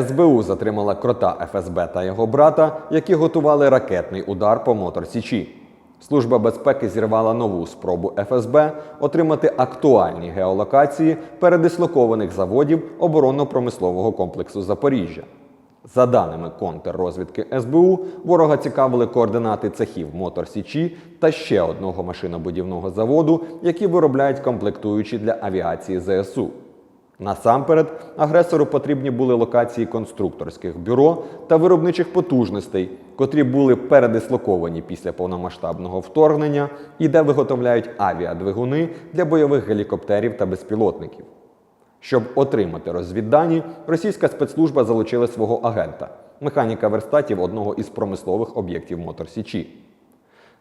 СБУ затримала крота ФСБ та його брата, які готували ракетний удар по Мотор Січі. Служба безпеки зірвала нову спробу ФСБ отримати актуальні геолокації передислокованих заводів оборонно-промислового комплексу Запоріжжя. За даними контррозвідки СБУ, ворога цікавили координати цехів Мотор Січі та ще одного машинобудівного заводу, які виробляють комплектуючі для авіації ЗСУ. Насамперед, агресору потрібні були локації конструкторських бюро та виробничих потужностей, котрі були передислоковані після повномасштабного вторгнення і де виготовляють авіадвигуни для бойових гелікоптерів та безпілотників. Щоб отримати розвіддані, російська спецслужба залучила свого агента, механіка верстатів одного із промислових об'єктів Мотор Січі.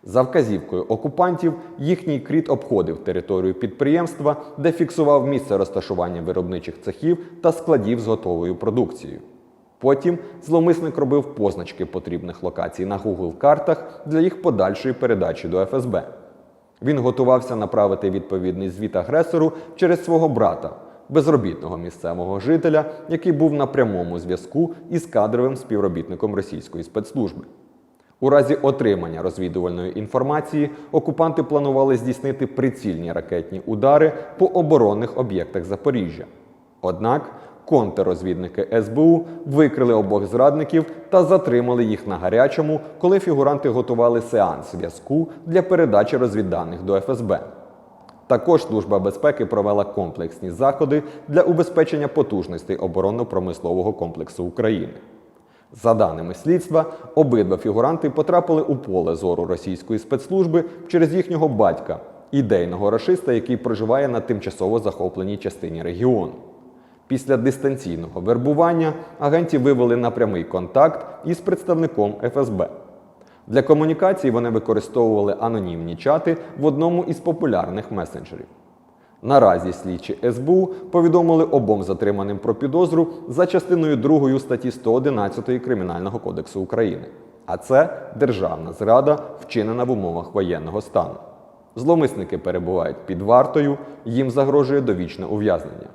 За вказівкою окупантів, їхній кріт обходив територію підприємства, де фіксував місце розташування виробничих цехів та складів з готовою продукцією. Потім зловмисник робив позначки потрібних локацій на Google картах для їх подальшої передачі до ФСБ. Він готувався направити відповідний звіт агресору через свого брата, безробітного місцевого жителя, який був на прямому зв'язку із кадровим співробітником російської спецслужби. У разі отримання розвідувальної інформації окупанти планували здійснити прицільні ракетні удари по оборонних об'єктах Запоріжжя. Однак контррозвідники СБУ викрили обох зрадників та затримали їх на гарячому, коли фігуранти готували сеанс зв'язку для передачі розвідданих до ФСБ. Також Служба безпеки провела комплексні заходи для убезпечення потужностей оборонно-промислового комплексу України. За даними слідства, обидва фігуранти потрапили у поле зору російської спецслужби через їхнього батька, ідейного рашиста, який проживає на тимчасово захопленій частині регіону. Після дистанційного вербування агентів вивели на прямий контакт із представником ФСБ. Для комунікації вони використовували анонімні чати в одному із популярних месенджерів. Наразі слідчі СБУ повідомили обом затриманим про підозру за частиною 2 статті 111 Кримінального кодексу України. А це державна зрада, вчинена в умовах воєнного стану. Зломисники перебувають під вартою, їм загрожує довічне ув'язнення.